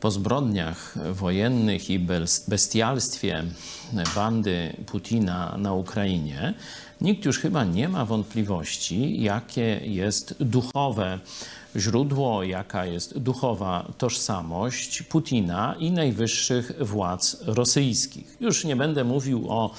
Po zbrodniach wojennych i bes- bestialstwie bandy Putina na Ukrainie, nikt już chyba nie ma wątpliwości, jakie jest duchowe źródło, jaka jest duchowa tożsamość Putina i najwyższych władz rosyjskich. Już nie będę mówił o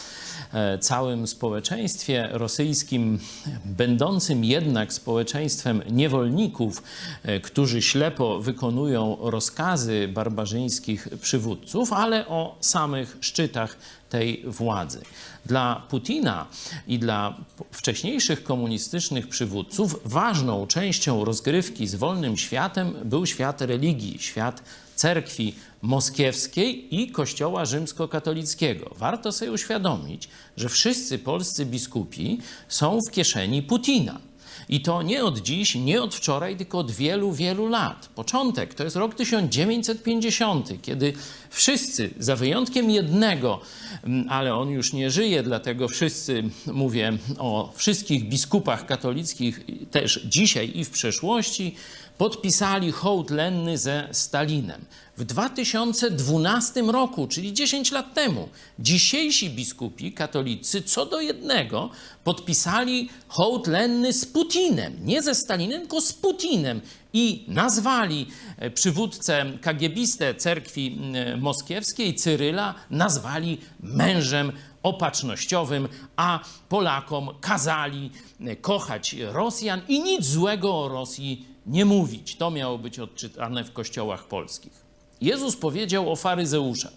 e, całym społeczeństwie rosyjskim, będącym jednak społeczeństwem niewolników, e, którzy ślepo wykonują rozkazy barbarzyńskich przywódców, ale o samych szczytach tej władzy. Dla Putina i dla wcześniejszych komunistycznych przywódców ważną częścią rozgrywki z wolnym światem był świat religii, świat cerkwi moskiewskiej i kościoła rzymskokatolickiego. Warto sobie uświadomić, że wszyscy polscy biskupi są w kieszeni Putina. I to nie od dziś, nie od wczoraj, tylko od wielu, wielu lat. Początek to jest rok 1950, kiedy wszyscy, za wyjątkiem jednego, mm, ale on już nie żyje, dlatego wszyscy, mówię o wszystkich biskupach katolickich też dzisiaj i w przeszłości, podpisali hołd lenny ze Stalinem. W 2012 roku, czyli 10 lat temu, dzisiejsi biskupi katolicy co do jednego podpisali hołd lenny z Putinem. Nie ze Stalinem, tylko z Putinem. I nazwali e, przywódcę kagiebistę cerkwi m, moskiewskiej, Cyryla, nazwali mężem opatrznościowym, a Polakom kazali e, kochać Rosjan i nic złego o Rosji nie mówić. To miało być odczytane w kościołach polskich. Jezus powiedział o faryzeuszach,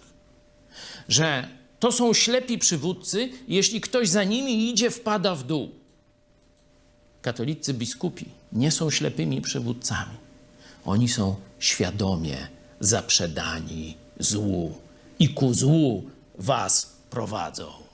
że to są ślepi przywódcy, jeśli ktoś za nimi idzie, wpada w dół. Katolicy biskupi nie są ślepymi przywódcami. Oni są świadomie zaprzedani złu i ku złu was prowadzą.